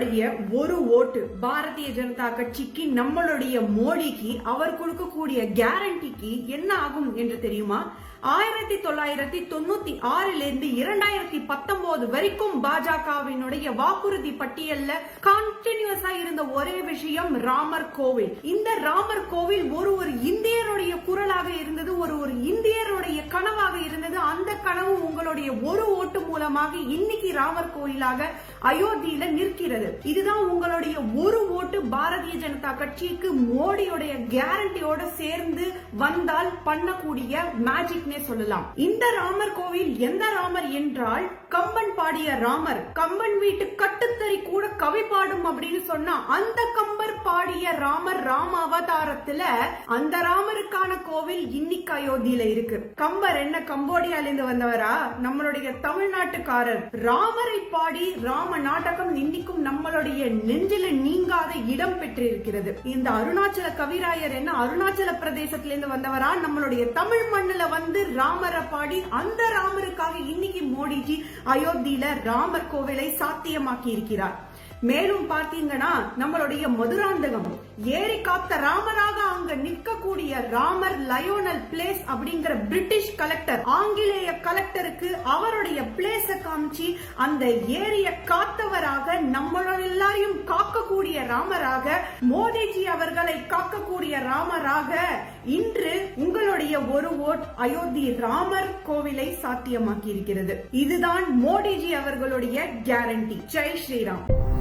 நம்மளுடைய ஒரு ஓட்டு பாரதிய ஜனதா கட்சிக்கு நம்மளுடைய மோடிக்கு அவர் கொடுக்கக்கூடிய கேரண்டிக்கு என்ன ஆகும் என்று தெரியுமா? ஆயிரத்தி தொள்ளாயிரத்தி தொண்ணூத்தி ஆறுல இருந்து இரண்டாயிரத்தி பத்தொன்பது வரைக்கும் பாஜகவினுடைய வாக்குறுதி பட்டியல்ல கான்டினியூஸா இருந்த ஒரே விஷயம் ராமர் கோவில். இந்த ராமர் கோவில் ஒரு ஒரு இந்தியர் கனவு ஒரு ஓட்டு மூலமாக இன்னைக்கு ராமர் கோயிலாக அயோத்தியில நிற்கிறது. இதுதான் உங்களுடைய ஒரு ஓட்டு பாரதிய ஜனதா கட்சிக்கு மோடியுடைய கேரண்டியோட சேர்ந்து வந்தால் பண்ணக்கூடிய மேஜிக்னே சொல்லலாம். இந்த ராமர் கோவில் எந்த ராமர் என்றால் கம்பன் பாடிய ராமர். கம்பன் வீட்டு கட்டுத்தறி கூட கவி பாடும் அப்படின்னு சொன்னா அந்த கம்பர் பாடிய ராமர் ராம அவதாரத்துல அந்த ராமருக்கான கோவில் இன்னைக்கு அயோத்தியில இருக்கு. கம்பர் என்ன கம்போடியால இருந்து வந்தவரா? நம்மளுடைய தமிழ்நாட்டுக்காரர். ராமரை பாடி ராம நாடகம் இன்னைக்கும் நம்மளுடைய நெஞ்சில நீங்காத இடம் பெற்றிருக்கிறது. இந்த அருணாச்சல கவிராயர் என்ன அருணாச்சல பிரதேசத்திலிருந்து வந்தவரா? நம்மளுடைய தமிழ் மண்ணுல வந்து ராமரை பாடி அந்த ராமருக்காக இன்னைக்கு மோடிஜி அயோத்தியில ராமர் கோவிலை சாத்தியமாக்கி இருக்கிறார் மேலும் பாத்தீங்கன்னா நம்மளுடைய மதுராந்தகம். ஏறி காத்த ராமராக அங்க நிற்கக்கூடிய ராமர் லயோனல் பிளேஸ் அப்படிங்கிற பிரிட்டிஷ் கலெக்டர் ஆங்கிலேய கலெக்டருக்கு அவருடைய பிளேஸ காமிச்சு அந்த ஏரிய காத்தவராக நம்மளோட எல்லாரையும் காக்கக்கூடிய ராமராக மோடிஜி அவர்களை காக்கக்கூடிய ராமராக இன்று உங்களுடைய ஒரு ஓட் அயோத்தி ராமர் கோவிலை சாத்தியமாக்கி இருக்கிறது இதுதான் மோடிஜி அவர்களுடைய கேரண்டி ஜெய் ஸ்ரீராம்.